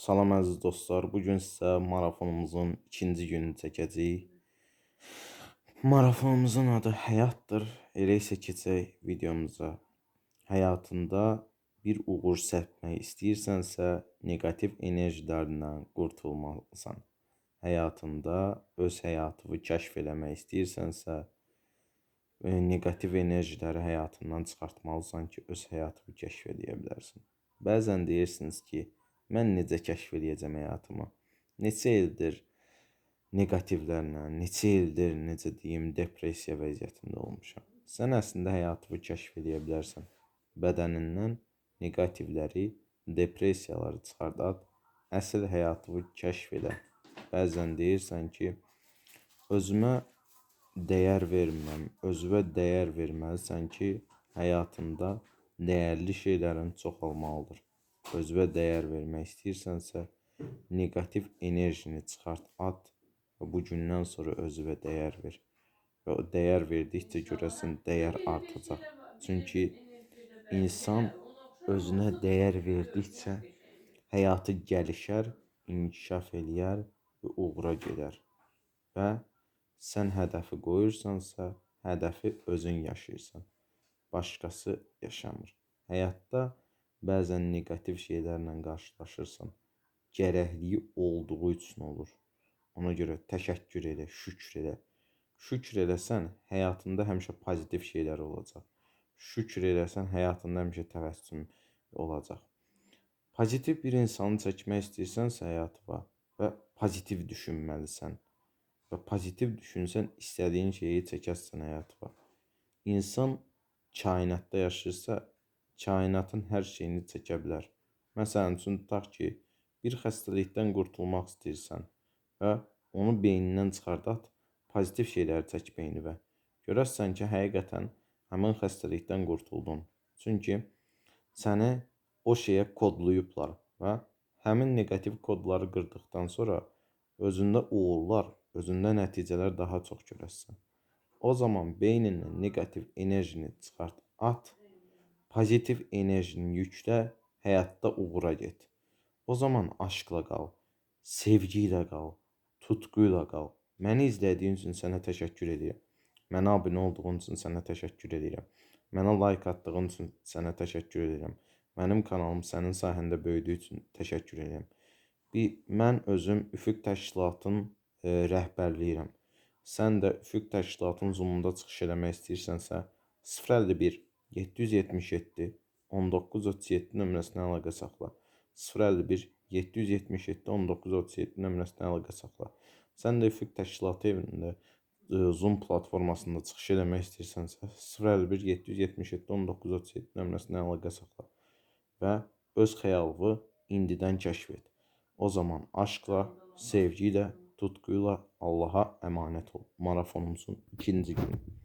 Salam əziz dostlar. Bu gün sizə marafonumuzun ikinci gününü çəkəcəyik. Marafonumuzun adı həyatdır. Elə isə keçək videomuza. Həyatında bir uğur səpmək istəyirsənsə, neqativ enerjilərdən qurtulmalısan. Həyatında öz həyatını kəşf eləmək istəyirsənsə, e, neqativ enerjiləri həyatından çıxartmalısan ki, öz həyatını kəşf edə bilərsən. Bəzən deyirsiniz ki, mən necə kəşf eləyəcəm həyatımı? Neçə ildir neqativlərlə, neçə ildir necə deyim, depressiya vəziyyətində olmuşam. Sən əslində həyatını kəşf eləyə bilərsən. Bədənindən neqativləri, depressiyaları çıxardaq, əsl həyatını kəşf elə. Bəzən deyirsən ki, özümə dəyər vermirəm, özünə dəyər verməlisən ki, həyatında dəyərli şeylərin çoxalmalıdır. Özünə dəyər vermək istəyirsənsə, neqativ enerjini çıxart, at və bu gündən sonra özünə dəyər ver. Və o dəyər verdikcə görəsən dəyər artacaq. Çünki insan özünə dəyər verdikcə həyatı gəlişər, inkişaf eləyər və uğura gedər. Və sən hədəfi qoyursansa, hədəfi özün yaşayırsan. Başqası yaşamır. Həyatda bəzən neqativ şeylərlə qarşılaşırsan. Gərəkliyi olduğu üçün olur. Ona görə təşəkkür elə, şükür elə. Şükür eləsən, həyatında həmişə pozitiv şeylər olacaq. Şükür eləsən, həyatında həmişə təbəssüm olacaq. Pozitiv bir insanı çəkmək istəyirsənsə həyatıma və pozitiv düşünməlisən. Və pozitiv düşünsən, istədiyin şeyi çəkərsən həyatıma. İnsan kainatda yaşayırsa, kainatın hər şeyini çəkə bilər. Məsələn üçün tutaq ki, bir xəstəlikdən qurtulmaq istəyirsən və onu beynindən çıxardaq, pozitiv şeyləri çək beyninə. Görərsən ki, həqiqətən həmin xəstəlikdən qurtuldun. Çünki səni o şeyə kodlayıblar və həmin neqativ kodları qırdıqdan sonra özündə uğurlar, özündə nəticələr daha çox görərsən. O zaman beynindən neqativ enerjini çıxart, at pozitiv enerjini yüklə, həyatda uğura get. O zaman aşkla qal, sevgi ilə qal, tutqu ilə qal. Məni izlədiyin üçün sənə təşəkkür edirəm. Mənə abunə olduğun üçün sənə təşəkkür edirəm. Mənə like atdığın üçün sənə təşəkkür edirəm. Mənim kanalım sənin sayəndə böyüdüyü üçün təşəkkür edirəm. Bir mən özüm Üfüq təşkilatının e, rəhbərliyirəm. Sən də Üfüq təşkilatının Zoomunda çıxış eləmək istəyirsənsə 051 777 1937 nömrəsinə əlaqə saxla. 051 777 1937 nömrəsinə əlaqə saxla. Sən də üfüq təşkilatı evində e, Zoom platformasında çıxış eləmək istəyirsənsə 051 777 1937 nömrəsinə əlaqə saxla və öz xəyalını indidən kəşf et. O zaman aşkla, sevgi ilə, tutqu ilə Allaha əmanət ol. Marafonumuzun ikinci günü.